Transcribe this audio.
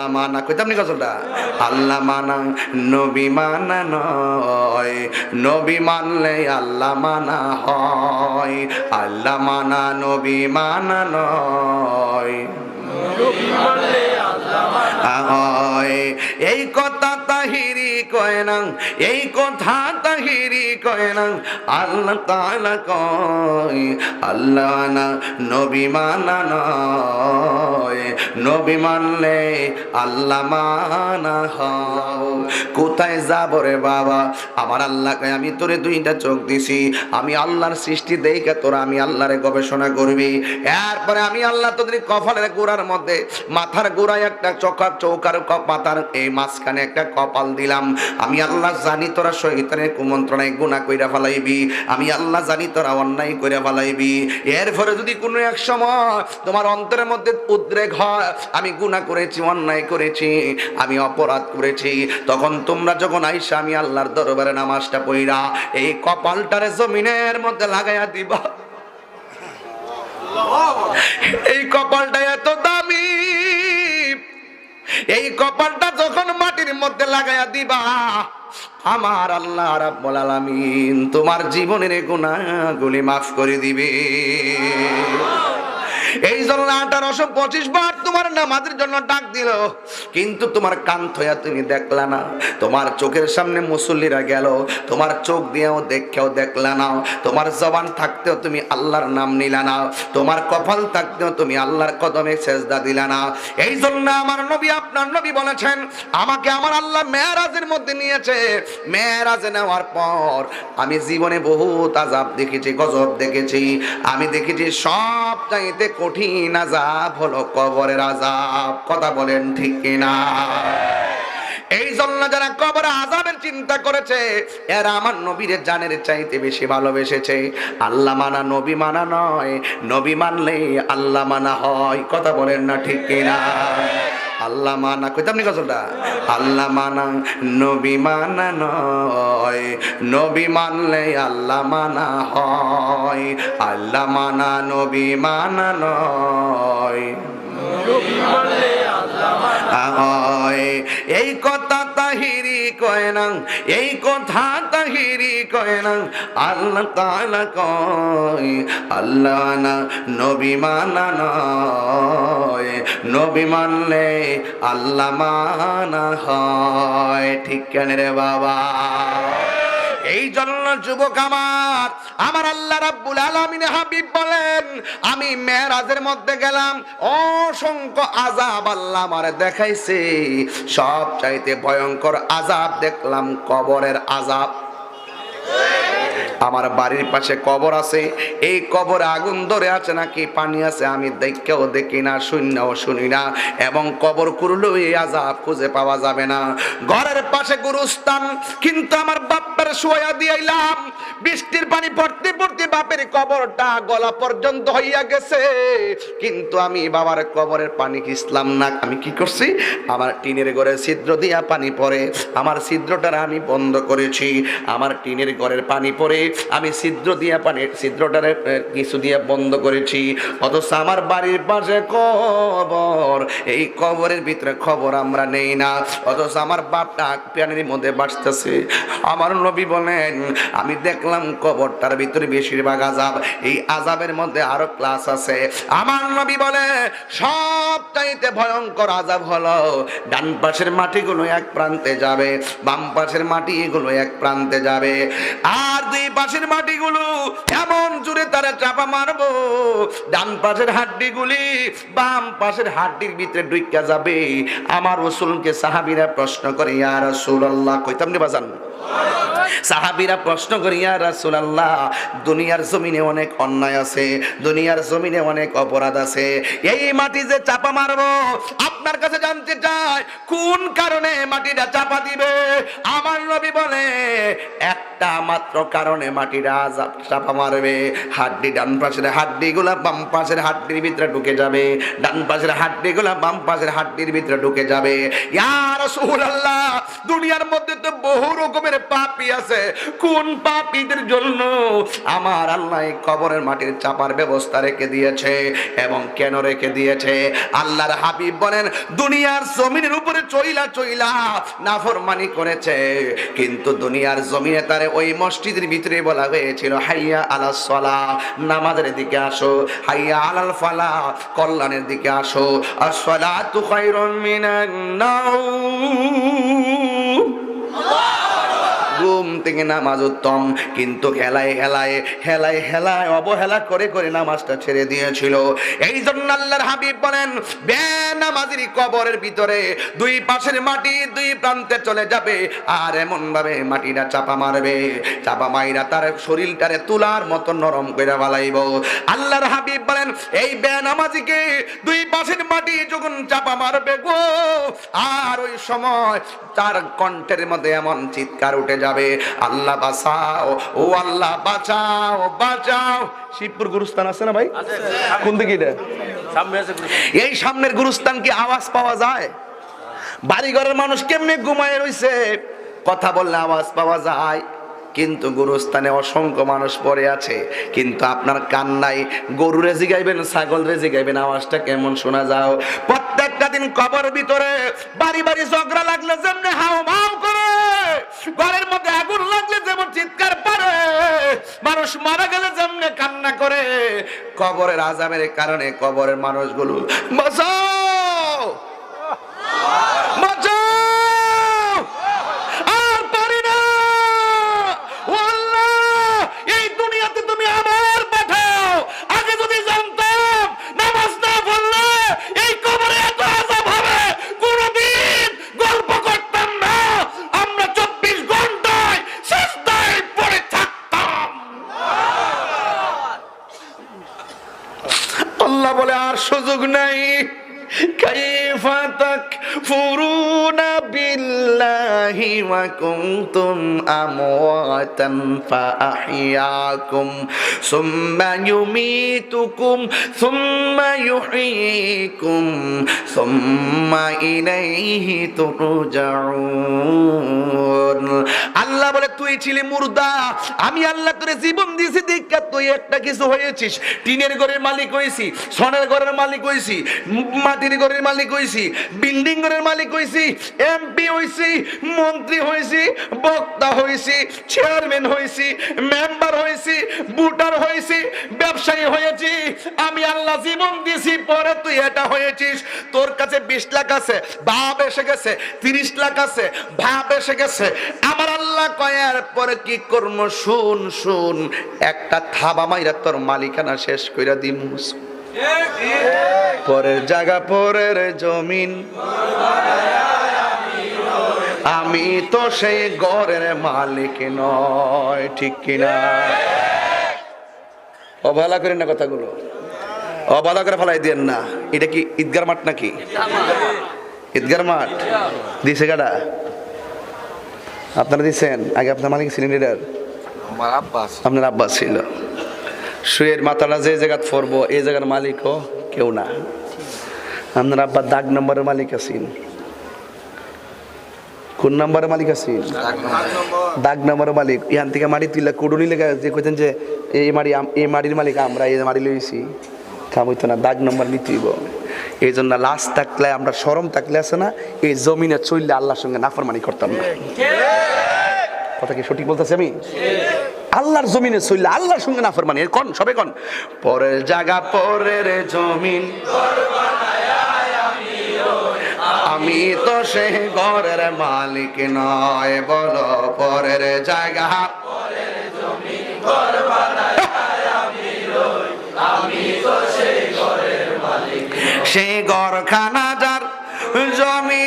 আল্লাহ মানা কইতাম নি গজলটা? আল্লাহ মানা নবী মানা নয় নবী মানলে আল্লাহ মানা হয় আল্লাহ মানা নবী মানা নয়। হয় এই কথা তাহিরি কয় এই কথা তাহিরি কয় আল্লাহ তাআলা কয়, আল্লাহ না নবী মানা নয়। নবী মানলে আল্লাহ মানা হও কোথায় যাব রে বাবা? আমার আল্লাহ কয়, আমি তোরে দুইটা চোখ দিছি। আমি আল্লাহর সৃষ্টি দেইকা তোরা আমি আল্লাহরে গবেষণা করবি। এরপরে আমি আল্লাহ তোদের কফালের গোড়ার মধ্যে, মাথার গোড়ায় একটা চকার চৌকার মাথার এই মাঝখানে একটা কপাল দিলাম। আমি আল্লাহ জানি তোরা শহীদের কুমন্ত্রণায় গুণা কইরা ফেলাইবি। আমি আল্লাহ জানি তোরা অন্যায় কইরা ফেলাইবি। এরপরে যদি কোনো এক সময় তোমার অন্তরের মধ্যে উদ্রেক হয়, আমি গুণা করেছি, অন্যায় করেছি, আমি অপরাধ করেছি, তখন তোমরা যখন আইসা আমি আল্লাহর দরবারে নামাজটা পইরা এই কপালটারে জমিনের মধ্যে লাগাইয়া দিবা। এই কপালটা এত দামি। এই কপালটা মধ্যে লাগাইয়া দিবা। আমার আল্লাহ রাব্বুল আলামিন তোমার জীবনের গুনাহগুলি মাফ করে দিবে। এই জন্য আঠারোশো পঁচিশ বার তোমার নামাজের জন্য ডাক দিল। কিন্তু তোমার কান থয়া তুমি দেখলা না। তোমার চোখের সামনে মুসল্লিরা গেল, তোমার চোখ দিয়েও দেখেও দেখলা না। তোমার জবান থাকতেও তুমি আল্লাহর নাম নিলা না। তোমার কপাল থাকতেও তুমি আল্লাহর কদমে সেজদা দিলা না। এই জন্য আমার নবী, আপনার নবী বলেছেন, আমাকে আমার আল্লাহ মেয়েরাজের মধ্যে নিয়েছে। মেয়েরাজে নেওয়ার পর আমি জীবনে বহুত আজাব দেখেছি, গজব দেখেছি। আমি দেখেছি সব চাইতে কঠিন আজাব হলো কবরের আজাব কথা বলেন ঠিক কিনা এই জন্য যারা কবর আজাবের চিন্তা করেছে, এরা আমার নবীর জানের চাইতে বেশি ভালোবেসেছে। আল্লাহ মানা নবী মানা নয়, নবী মানলে আল্লাহ মানা হয়। কথা বলেন না ঠিক কিনা? আল্লাহ মানা কইতাম নি গজলটা? আল্লাহ মানা, নবী মানা নয়, নবী মানলে আল্লাহ মানা হয়। আল্লাহ মানা, নবী মানা নয়। এই কথা তাহিরি কয় না, এই কথা তাহিরি কয় না, আল্লাহ তাআলা কয়, আল্লাহ না, নবী মানা নয়, নবী মানলে আল্লাহ মানা হয়। ঠিক কেন রে বাবা? এই জন্য যুবক আমার আমার আল্লাহ রাব্বুল আলামিন হাবিব বলেন, আমি মেরাজের মধ্যে গেলাম, অসংখ্য আজাব আল্লাহ আমার দেখাইছে। সব চাইতে ভয়ঙ্কর আজাব দেখলাম কবরের আজাব আমার বাড়ির পাশে কবর আছে। এই কবরে আগুন ধরে আছে নাকি? পানি আছে, আমি দেখেও দেখি না শূন্যও শুনি না। এবং কবর করলেও এই আজাব খুঁজে পাওয়া যাবে না। ঘরের পাশে গুরুস্থান, কিন্তু আমার বাপের শোয়া দিয়াইলাম বৃষ্টির পানি পড়তে পড়তে বাপের কবরটা গলা পর্যন্ত হইয়া গেছে। কিন্তু আমি বাবার কবরের পানি খিসলাম না। আমি কি করছি? আমার টিনের ঘরে ছিদ্র দিয়া পানি পড়ে। আমার ছিদ্রটা আমি বন্ধ করেছি। আমার টিনের ঘরের পানি পড়ে। আমি ছিদ্র দিয়া পানি ছিদ্রটারে কিছু দিয়া বন্ধ করেছি। অথচ আমার বাড়ির পাশে কবর। এই কবরের ভিতরে খবর আমরা নেই না। অথচ আমার বাপটা প্যানের মধ্যে বাঁচতেছে। আমার নবী বলেন, আমি দেখলাম কবরটার ভিতরে বেশিরভাগ আজাব এই আজাবের মধ্যে আরও ক্লাস আছে। আমার নবী বলে, সব চাইতে ভয়ঙ্কর আজাব হলো, ডান পাশের মাটিগুলো এক প্রান্তে যাবে, বাম পাশের মাটি এগুলো এক প্রান্তে যাবে। আর দুই পাশের মাটিগুলো, এমন জুড়ে তারা চাপা মারবো। ডান পাশের হাড্ডিগুলি বাম পাশের হাড্ডির ভিতরে ডুইকা যাবে। আমার রসুলকে সাহাবিরা প্রশ্ন করে, ইয়া রাসূলুল্লাহ, কইতাম নি বাজান? সাহাবিরা প্রশ্ন করি, ইয়া রাসূলুল্লাহ, দুনিয়ার জমিনে অনেক অন্যায় আছে, দুনিয়ার জমিনে অনেক অপরাধ আছে, এই মাটি যে চাপা মারবো, আপনার কাছে জানতে চাই, কোন কারণে মাটিটা চাপা দিবে? আমার নবী বলে, একটা মাত্র কারণে মাটিটা চাপা মারবে, হাড্ডি ডান পাশের হাড্ডি গুলা বাম পাশের হাড্ডির ভিতরে ঢুকে যাবে, ডান পাশের হাড্ডি গুলা বাম পাশের হাড্ডির ভিতরে ঢুকে যাবে। ইয়া রাসূলুল্লাহ, দুনিয়ার মধ্যে তো বহু রকমের পাপী আছে গেছে কোন পাপীদের জন্য আমার আল্লাহ কবরের মাটির চাপার ব্যবস্থা রেখে দিয়েছে এবং কেন রেখে দিয়েছে? আল্লাহর হাবিব বলেন, দুনিয়ার জমিনের উপরে চইলা চইলা নাফরমানি করেছে, কিন্তু দুনিয়ার জমিনে তারে ওই মসজিদের ভিতরে বলা হয়েছিল, হাইয়া আলা সলা, নামাজের দিকে আসো, হাইয়া আলাল ফালা, কল্যাণের দিকে আসো, আসসালাতু খায়রুম মিনান নাওম ঘুম থেকে নামাজ উত্তম। কিন্তু হেলায় হেলায় হেলায় হেলায়, অবহেলা করে করে নামাজটা ছেড়ে দিয়েছিল। এই জন্য আল্লাহর হাবিব বলেন, বেনামাজির কবরের ভিতরে দুই পাশের মাটি দুই প্রান্তে চলে যাবে, আর এমন ভাবে মাটিটা চাপা মারবে। চাপা মাইরা তার শরীরটারে তুলার মতো নরম করে বালাইব আল্লাহর হাবিব বলেন, এই বে বেনামাজিকে দুই পাশের মাটি যখন চাপা মারবে গো, আর ওই সময় তার কণ্ঠের মধ্যে এমন চিৎকার উঠে যাবে আল্লাহ বাঁচাও ও আল্লাহ বাঁচাও বাঁচাও। শিবপুর গুরুস্থান আছে না ভাই? কোন দিকে এটা? এই সামনের গুরুস্থান কি আওয়াজ পাওয়া যায়? বাড়িঘরের মানুষ কেমনে ঘুমায় রইছে? কথা বললে আওয়াজ পাওয়া যায়। কিন্তু গুরুস্থানে অসংখ্য মানুষ পড়ে আছে। কিন্তু আপনার কান নাই গরু রেজি গাইবেন ছাগল রেজি গাইবেন আওয়াজটা কেমন শোনা যাও প্রত্যেকটা দিন কবর ভিতরে বাড়ি বাড়ি ঝগড়া লাগলে যেমনি হাও মাও ঘরের মধ্যে আগুন লাগলে যেমন চিৎকার পারে, মানুষ মারা গেলে যেমনে কান্না করে। কবরের আজামের কারণে কবরের মানুষগুলো বাঁচাও カリー تكفرون بالله وكنتم أمواتا فأحياكم ثم يميتكم ثم يحييكم ثم إليه ترجعون আল্লাহ বলে তুই ছিলি মুর্দা আমি আল্লাহ তোরে জীবন দিয়েছি দেখা তুই একটা কিছু হয়েছিস টিনের ঘরের মালিক হয়েছি সনের ঘরের মালিক হয়েছি মাটির ঘরের মালিক হয়েছি বিল্ডিং ঘরের মালিক হয়েছি এমপি হয়েছি মন্ত্রী হয়েছি বক্তা হয়েছি চেয়ারম্যান হয়েছি মেম্বার হয়েছি ভোটার হয়েছি ব্যবসায়ী হয়েছি। আমি আল্লাহ জীবন দিয়েছি পরে তুই এটা হয়েছিস। তোর কাছে বিশ লাখ আছে ভাব এসে গেছে, তিরিশ লাখ আছে, ভাব এসে গেছে। আমার আল্লাহ কয়ার পরে কি করব? শুন শুন, একটা থাবা মাইরা তোর মালিকানা শেষ কইরা দিমুস পরের জায়গা পরের জমিন। আমি তো সেই ঘরের মালিক নয় ঠিক কিনা? অবহেলা করেন না কথাগুলো। অবহেলা করে ফেলাই দেন না। এটা কি ঈদগার মাঠ নাকি? ঈদগার মাঠ। দিছে গাডা আপনারা দিচ্ছেন আগে আপনার মালিক ছিলেন আমার আব্বাস আপনার আব্বা ছিল। শুয়ের মাথাটা যে জায়গা ফরবো এই জায়গার মালিকও কেউ না। আপনার আব্বা দাগ নম্বরের মালিক আছেন। কোন নম্বরের মালিক আছেন? দাগ নম্বরের মালিক। ইহান থেকে মাটি তুইলা কুড়ুনি লেগে যে কইতেন যে এই মাড়ি আম- এই মাটির মালিক আমরা এই মাড়ি লইছি। কাম হইতো না দাগ নম্বর নিতেইব। এই জন্য লাশ থাকলে আমরা সরম থাকলে আছে না এই জমিনে চললে আল্লাহর সঙ্গে নাফরমানি করতাম না। কথা কি সঠিক বলতেছি আমি? আল্লাহর জমিনে চললে আল্লাহর সঙ্গে নাফরমানি। এর কন? সবে কন? পরের জায়গা, পরের জমিন। আমি তো সে ঘরের মালিক নয়, বলো পরের জায়গা। সে ঘরখানা যার জমি